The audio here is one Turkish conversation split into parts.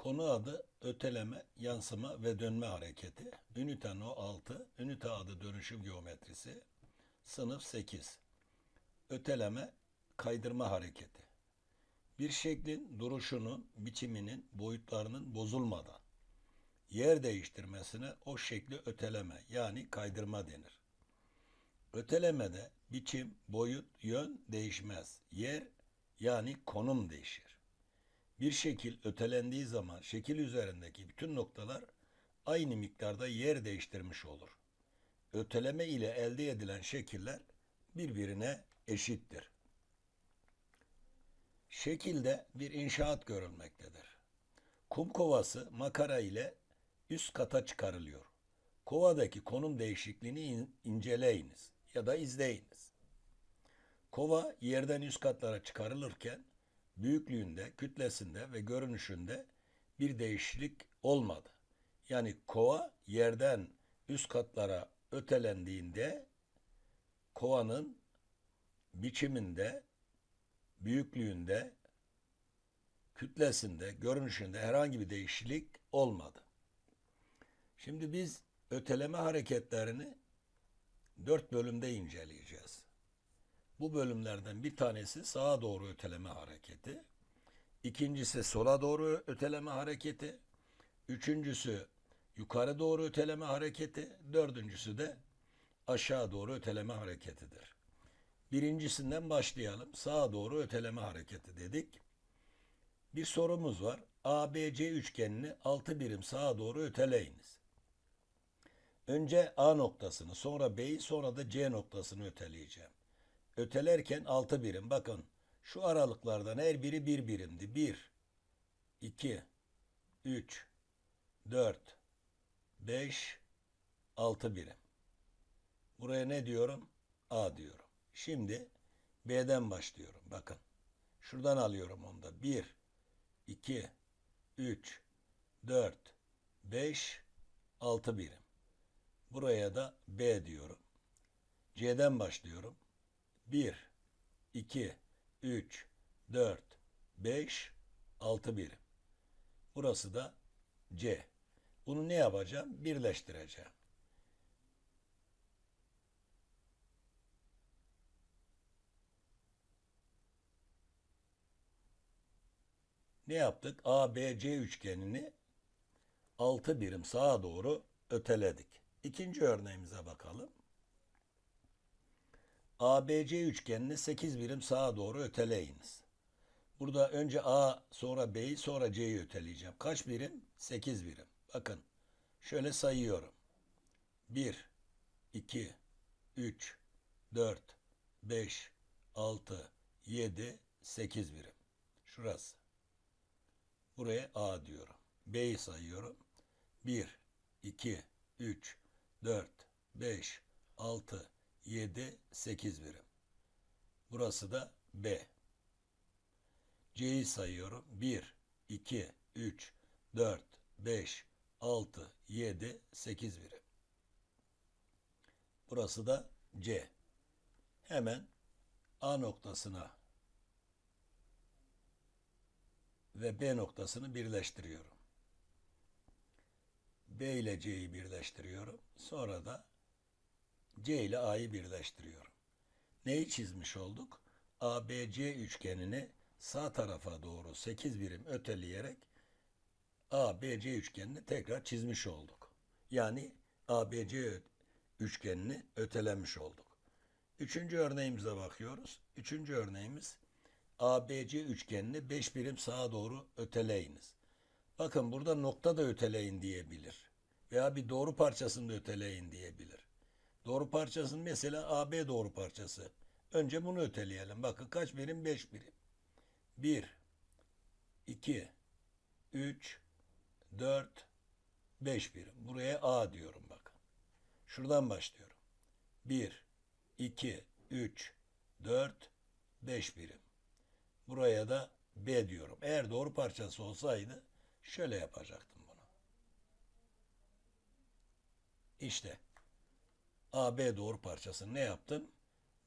Konu adı öteleme, yansıma ve dönme hareketi. Ünite no 6, ünite adı dönüşüm geometrisi. Sınıf 8. Öteleme, kaydırma hareketi. Bir şeklin duruşunun, biçiminin, boyutlarının bozulmadan yer değiştirmesine o şekli öteleme yani kaydırma denir. Ötelemede biçim, boyut, yön değişmez. Yer yani konum değişir. Bir şekil ötelendiği zaman şekil üzerindeki bütün noktalar aynı miktarda yer değiştirmiş olur. Öteleme ile elde edilen şekiller birbirine eşittir. Şekilde bir inşaat görülmektedir. Kum kovası makara ile üst kata çıkarılıyor. Kovadaki konum değişikliğini in- inceleyiniz ya da izleyiniz. Kova yerden üst katlara çıkarılırken büyüklüğünde, kütlesinde ve görünüşünde bir değişiklik olmadı. Yani kova yerden üst katlara ötelendiğinde kovanın biçiminde, büyüklüğünde, kütlesinde, görünüşünde herhangi bir değişiklik olmadı. Şimdi biz öteleme hareketlerini dört bölümde inceleyeceğiz. Bu bölümlerden bir tanesi sağa doğru öteleme hareketi. İkincisi sola doğru öteleme hareketi. Üçüncüsü yukarı doğru öteleme hareketi. Dördüncüsü de aşağı doğru öteleme hareketidir. Birincisinden başlayalım. Sağa doğru öteleme hareketi dedik. Bir sorumuz var. ABC üçgenini 6 birim sağa doğru öteleyiniz. Önce A noktasını, sonra B'yi, sonra da C noktasını öteleyeceğim. Ötelerken 6 birim. Bakın şu aralıklardan her biri bir birimdi. 1, 2, 3, 4, 5, 6 birim. Buraya ne diyorum? A diyorum. Şimdi B'den başlıyorum. Bakın. Şuradan alıyorum onu da. 1, 2, 3, 4, 5, 6 birim. Buraya da B diyorum. C'den başlıyorum. 1, 2, 3, 4, 5, 6 birim. Burası da C. Bunu ne yapacağım? Birleştireceğim. Ne yaptık? ABC üçgenini 6 birim sağa doğru öteledik. İkinci örneğimize bakalım. ABC üçgenini 8 birim sağa doğru öteleyiniz. Burada önce A, sonra B'yi, sonra C'yi öteleyeceğim. Kaç birim? 8 birim. Bakın şöyle sayıyorum. 1, 2, 3, 4, 5, 6, 7, 8 birim. Şurası. Buraya A diyorum. B'yi sayıyorum. 1, 2, 3, 4, 5, 6, 7, 8 birim. Burası da B. C'yi sayıyorum. 1, 2, 3, 4, 5, 6, 7, 8 birim. Burası da C. Hemen A noktasına ve B noktasını birleştiriyorum. B ile C'yi birleştiriyorum. Sonra da C ile A'yı birleştiriyorum. Neyi çizmiş olduk? ABC üçgenini sağ tarafa doğru 8 birim öteleyerek ABC üçgenini tekrar çizmiş olduk. Yani ABC üçgenini ötelemiş olduk. Üçüncü örneğimize bakıyoruz. Üçüncü örneğimiz ABC üçgenini 5 birim sağa doğru öteleyiniz. Bakın burada nokta da öteleyin diyebilir. Veya bir doğru parçasını da öteleyin diyebilir. Doğru parçasının mesela AB doğru parçası. Önce bunu öteleyelim. Bakın kaç birim? 5 birim. 1, 2, 3, 4, 5 birim. Buraya A diyorum bakın. Şuradan başlıyorum. 1, 2, 3, 4, 5 birim. Buraya da B diyorum. Eğer doğru parçası olsaydı şöyle yapacaktım bunu. İşte AB doğru parçasını ne yaptım?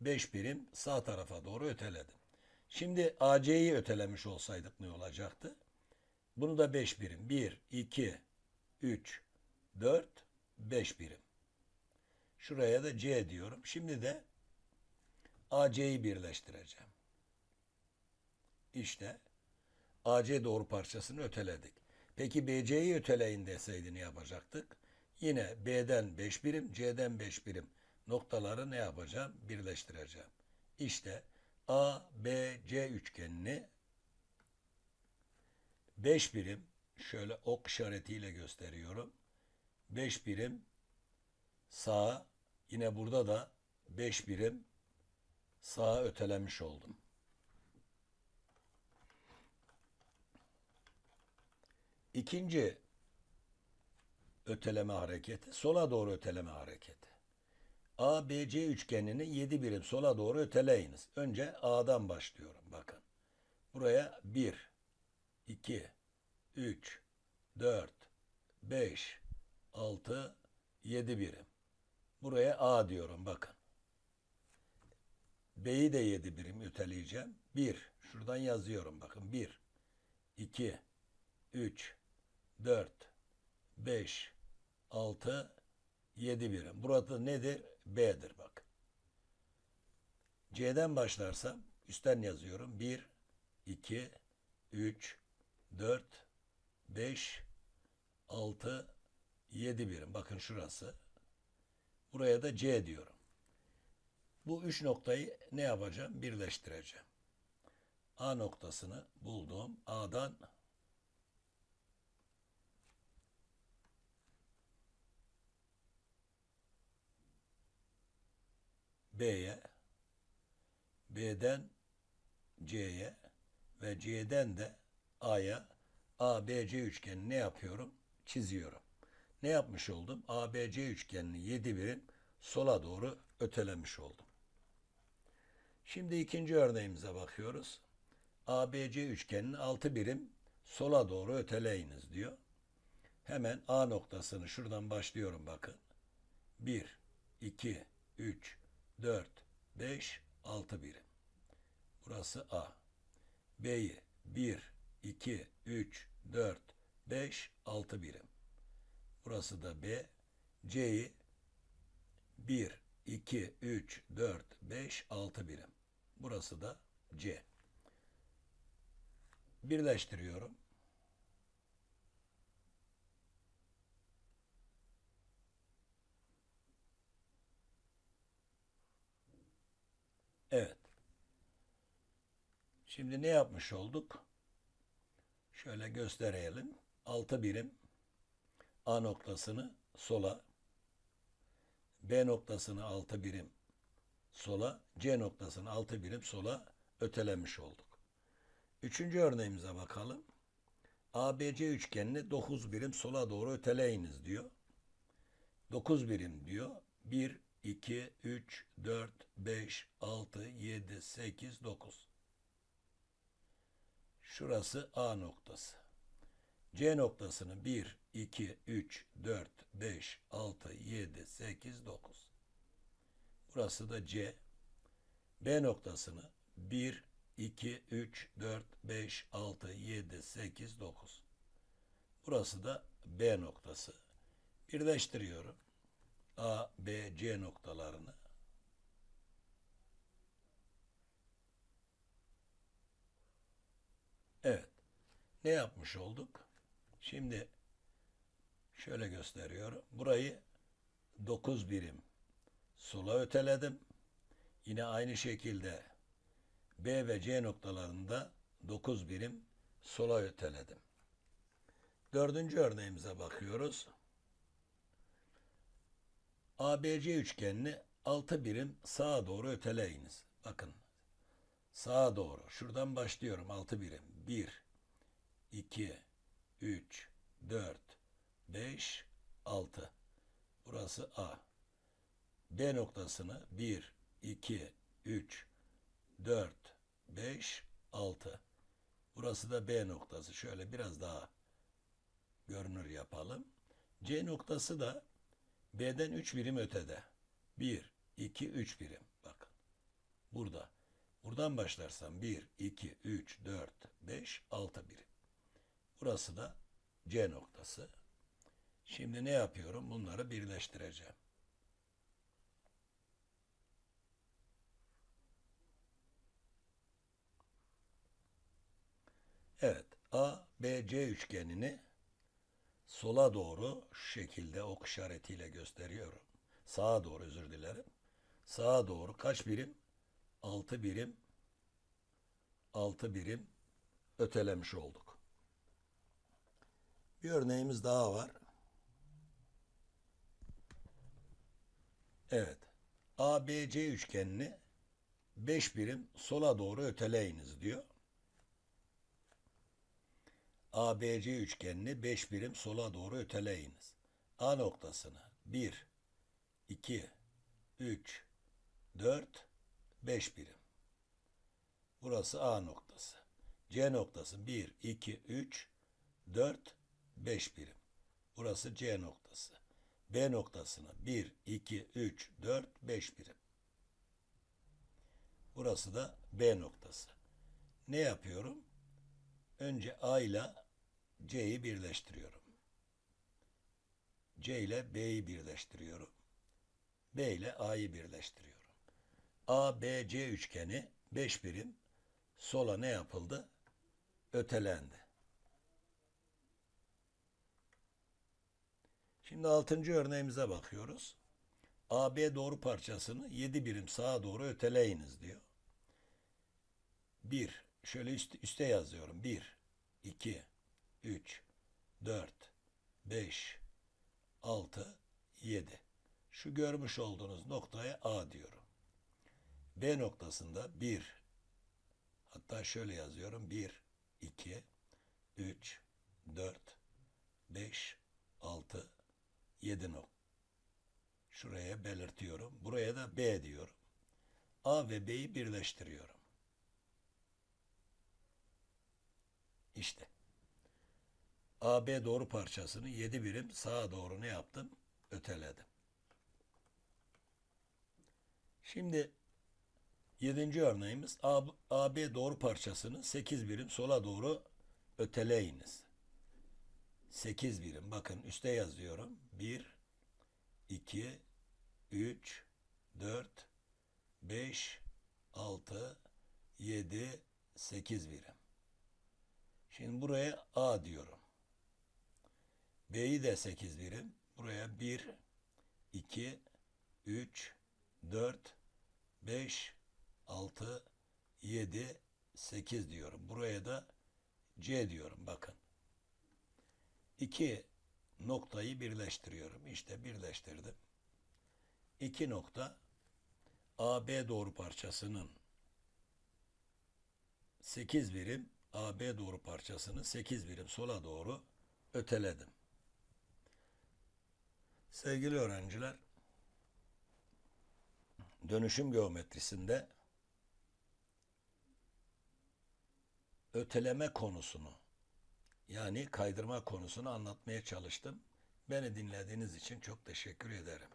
5 birim sağ tarafa doğru öteledim. Şimdi AC'yi ötelemiş olsaydık ne olacaktı? Bunu da 5 birim. 1, 2, 3, 4, 5 birim. Şuraya da C diyorum. Şimdi de AC'yi birleştireceğim. İşte AC doğru parçasını öteledik. Peki BC'yi öteleyin deseydi ne yapacaktık? Yine B'den 5 birim, C'den 5 birim noktaları ne yapacağım? Birleştireceğim. İşte A, B, C üçgenini 5 birim şöyle ok işaretiyle gösteriyorum. 5 birim sağa yine burada da 5 birim sağa ötelemiş oldum. İkinci öteleme hareketi sola doğru öteleme hareketi. ABC üçgenini 7 birim sola doğru öteleyiniz. Önce A'dan başlıyorum bakın. Buraya 1 2 3 4 5 6 7 birim. Buraya A diyorum bakın. B'yi de 7 birim öteleyeceğim. 1 şuradan yazıyorum bakın. 1 2 3 4 5 6 7 birim. Burada nedir? B'dir bak. C'den başlarsam üstten yazıyorum. 1 2 3 4 5 6 7 birim. Bakın şurası. Buraya da C diyorum. Bu üç noktayı ne yapacağım? Birleştireceğim. A noktasını buldum. A'dan B'ye, B'den C'ye ve C'den de A'ya ABC üçgenini ne yapıyorum? Çiziyorum. Ne yapmış oldum? ABC üçgenini 7 birim sola doğru ötelemiş oldum. Şimdi ikinci örneğimize bakıyoruz. ABC üçgenini 6 birim sola doğru öteleyiniz diyor. Hemen A noktasını şuradan başlıyorum bakın. 1, 2, 3, 4, 5, 6 birim. Burası A. B'yi 1, 2, 3, 4, 5, 6 birim. Burası da B. C'yi 1, 2, 3, 4, 5, 6 birim. Burası da C. Birleştiriyorum. Evet. Şimdi ne yapmış olduk? Şöyle gösterelim. 6 birim A noktasını sola, B noktasını 6 birim sola, C noktasını 6 birim sola ötelemiş olduk. Üçüncü örneğimize bakalım. ABC üçgenini 9 birim sola doğru öteleyiniz diyor. 9 birim diyor. 1, 2, 3, 4, 5, 6, 7, 8, 9. Şurası A noktası. C noktasını 1, 2, 3, 4, 5, 6, 7, 8, 9. Burası da C. B noktasını 1, 2, 3, 4, 5, 6, 7, 8, 9. Burası da B noktası. Birleştiriyorum. A, B, C noktalarını. Evet. Ne yapmış olduk? Şimdi şöyle gösteriyorum. Burayı 9 birim sola öteledim. Yine aynı şekilde B ve C noktalarında 9 birim sola öteledim. Dördüncü örneğimize bakıyoruz. ABC üçgenini 6 birim sağa doğru öteleyiniz. Bakın sağa doğru. Şuradan başlıyorum 6 birim. 1, 2, 3, 4, 5, 6. Burası A. B noktasını 1, 2, 3, 4, 5, 6. Burası da B noktası. Şöyle biraz daha görünür yapalım. C noktası da B'den 3 birim ötede. 1, 2, 3 birim. Bakın. Burada. Buradan başlarsam 1, 2, 3, 4, 5, 6 birim. Burası da C noktası. Şimdi ne yapıyorum? Bunları birleştireceğim. Evet, A, B, C üçgenini sola doğru şu şekilde ok işaretiyle gösteriyorum. Sağa doğru özür dilerim. Sağa doğru kaç birim? 6 birim 6 birim ötelemiş olduk. Bir örneğimiz daha var. Evet. ABC üçgenini 5 birim sola doğru öteleyiniz diyor. ABC üçgenini 5 birim sola doğru öteleyiniz. A noktasını 1, 2, 3, 4, 5 birim. Burası A noktası. C noktası 1, 2, 3, 4, 5 birim. Burası C noktası. B noktasına 1, 2, 3, 4, 5 birim. Burası da B noktası. Ne yapıyorum? Önce A ile C'yi birleştiriyorum. C ile B'yi birleştiriyorum. B ile A'yı birleştiriyorum. A, B, C üçgeni 5 birim sola ne yapıldı? Ötelendi. Şimdi altıncı örneğimize bakıyoruz. AB doğru parçasını 7 birim sağa doğru öteleyiniz diyor. 1. Şöyle üst, üste yazıyorum. 1, 2, 3, 4, 5, 6, 7. Şu görmüş olduğunuz noktaya A diyorum. B noktasında 1, hatta şöyle yazıyorum. 1, 2, 3, 4, 5, 6, 7 nokta. Şuraya belirtiyorum. Buraya da B diyorum. A ve B'yi birleştiriyorum. İşte. AB doğru parçasını 7 birim sağa doğru ne yaptım? Öteledim. Şimdi 7. örneğimiz AB doğru parçasını 8 birim sola doğru öteleyiniz. 8 birim. Bakın üste yazıyorum. 1, 2, 3, 4, 5, 6, 7, 8 birim. Şimdi buraya A diyorum. B'yi de 8 birim. Buraya 1, 2, 3, 4, 5, 6, 7, 8 diyorum. Buraya da C diyorum. Bakın. İki noktayı birleştiriyorum. İşte birleştirdim. İki nokta AB doğru parçasının 8 birim AB doğru parçasını 8 birim sola doğru öteledim. Sevgili öğrenciler, dönüşüm geometrisinde öteleme konusunu yani kaydırma konusunu anlatmaya çalıştım. Beni dinlediğiniz için çok teşekkür ederim.